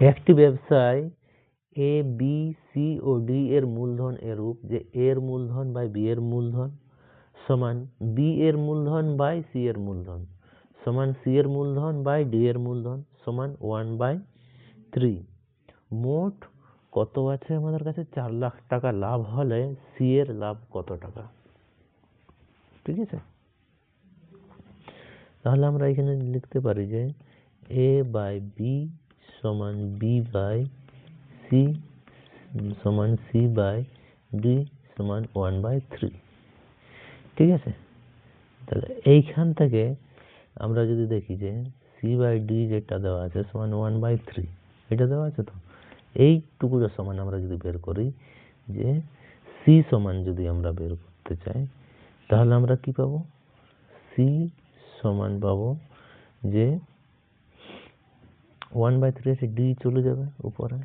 একটি ব্যবসায় A B C ও ডি এর মূলধন এরূপ যে এ এর মূলধন বাই বি এর মূলধন সমান বি এর মূলধন বাই সি এর মূলধন সমান সি এর মূলধন বাই ডি এর মূলধন সমান ওয়ান বাই থ্রি মোট কত আছে আমাদের কাছে? চার লাখ টাকা লাভ হলে সি এর লাভ কত টাকা? ঠিক আছে? তাহলে আমরা এখানে লিখতে পারি যে এ বাই বি সমান বি বাই সি সমান সি বাই ডি সমান ওয়ান বাই থ্রি ঠিক আছে? তাহলে এইখান থেকে আমরা যদি দেখি যে সি বাই ডি যেটা দেওয়া আছে সমান ওয়ান বাই থ্রি এটা দেওয়া আছে তো? এইটুকুর সমান আমরা যদি বের করি যে সি সমান যদি আমরা বের করতে চাই, তাহলে আমরা কি পাবো? সি সমান পাবো যে ওয়ান বাই থ্রি আছে ডি চলে যাবে উপরে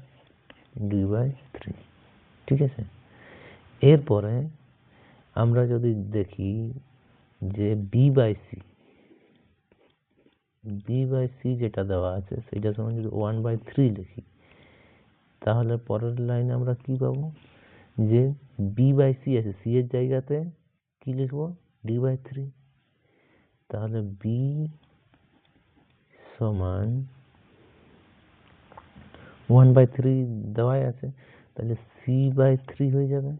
ডি বাই থ্রি ঠিক আছে? এরপরে আমরা যদি দেখি যে B by C B by C যেটা দেওয়া আছে, সেটা সমান যদি ওয়ান বাই থ্রি লিখি, তাহলে পরের লাইনে আমরা কি পাবো? যে বি বাই সি আছে সি এর জায়গাতে কি লিখব? ডি বাই থ্রি তাহলে বি সমান ওয়ান বাই থ্রি দেওয়াই আছে, তাহলে সি বাই থ্রি হয়ে যাবে।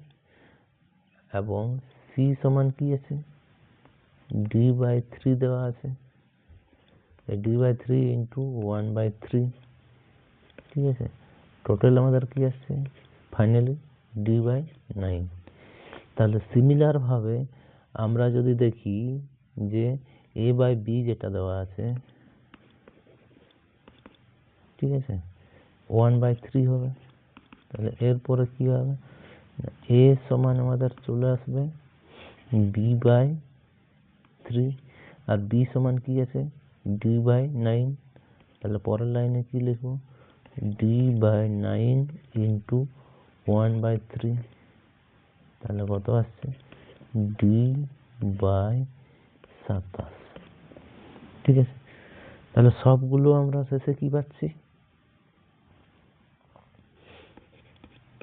এবং সি সমান কি আছে? ডি বাই থ্রি দেওয়া আছে। D by three into one by three ঠিক আছে? টোটাল আমাদের কি আসছে? ফাইনালি ডি বাই নাইন তাহলে সিমিলারভাবে আমরা যদি দেখি যে এ বাই বি যেটা দেওয়া আছে, ঠিক আছে? ওয়ান বাই থ্রি হবে। তাহলে এরপরে কী হবে? এ সমান আমাদের চলে আসবে বি বাই থ্রি আর বি সমান কি আছে? ডি বাই নাইন তাহলে পরের লাইনে কি লিখব? D by nine into one by three তাহলে কত আসছে? ডি বাই সাতাশ। ঠিক আছে? তাহলে সবগুলো আমরা শেষে কি পাচ্ছি?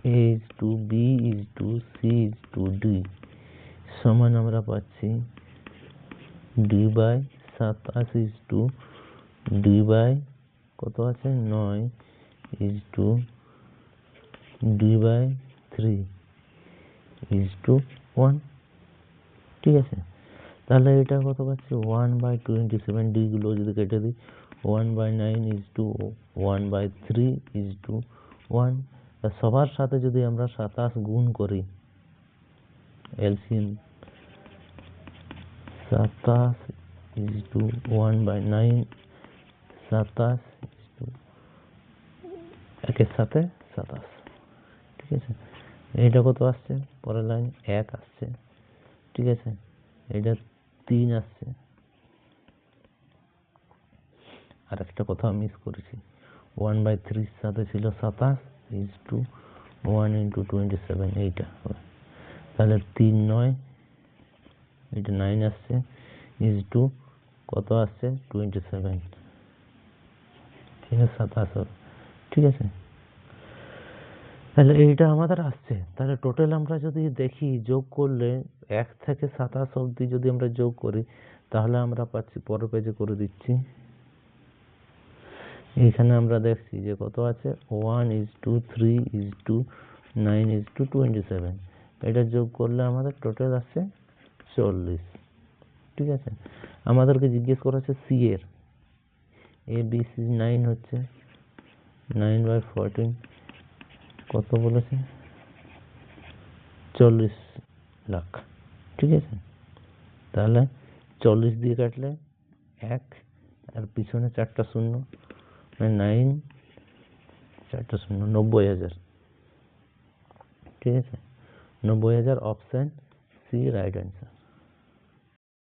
A is to B is to C is to D সমান আমরা পাচ্ছি ডি বাই সাতাশ ইজ টু ডি বাই কত আছে? নয় is to D by three is to one ঠিক আছে? তাহলে এটা কত পাচ্ছি? ওয়ান বাই টোয়েন্টি সেভেন ডিগুলো যদি কেটে দিই one by nine is to one by three is to one সবার সাথে যদি আমরা সাতাশ গুণ করি এলসিএম সাতাশ is to one by nine সাতাশ ইজ টু একের সাথে সাতাশ, ঠিক আছে? এইটা কত আসছে? পরের লাইন এক আসছে, ঠিক আছে? এটা তিন আসছে। আর একটা কথা মিস করেছি। ওয়ান বাই থ্রির সাথে ছিল সাতাশ is to one into twenty seven এইটা তাহলে তিন নয়, এটা নাইন আসছে ইজ টু কত আসছে? টোয়েন্টি সেভেন ঠিক আছে সাতাশ হবে ঠিক আছে? তাহলে এইটা আমাদের আসছে। তাহলে টোটাল আমরা যদি দেখি, যোগ করলে এক থেকে সাতাশ অবধি যদি আমরা যোগ করি, তাহলে আমরা পাচ্ছি, পরের পেজে করে দিচ্ছি। এইখানে আমরা দেখছি যে কত আছে? One is to three is to nine is to twenty seven এটা যোগ করলে আমাদের টোটাল আসছে চল্লিশ। ঠিক আছে? আমাদেরকে জিজ্ঞেস করা হচ্ছে সি এর। এ বি সি নাইন হচ্ছে। নাইন বাই ফোরটিন কত বলেছে? চল্লিশ লাখ। ঠিক আছে? তাহলে চল্লিশ দিয়ে কাটলে এক, আর পিছনে চারটা শূন্য। নাইন চারটা শূন্য নব্বই হাজার ঠিক আছে নব্বই হাজার অপশান সি রাইট অ্যান্সার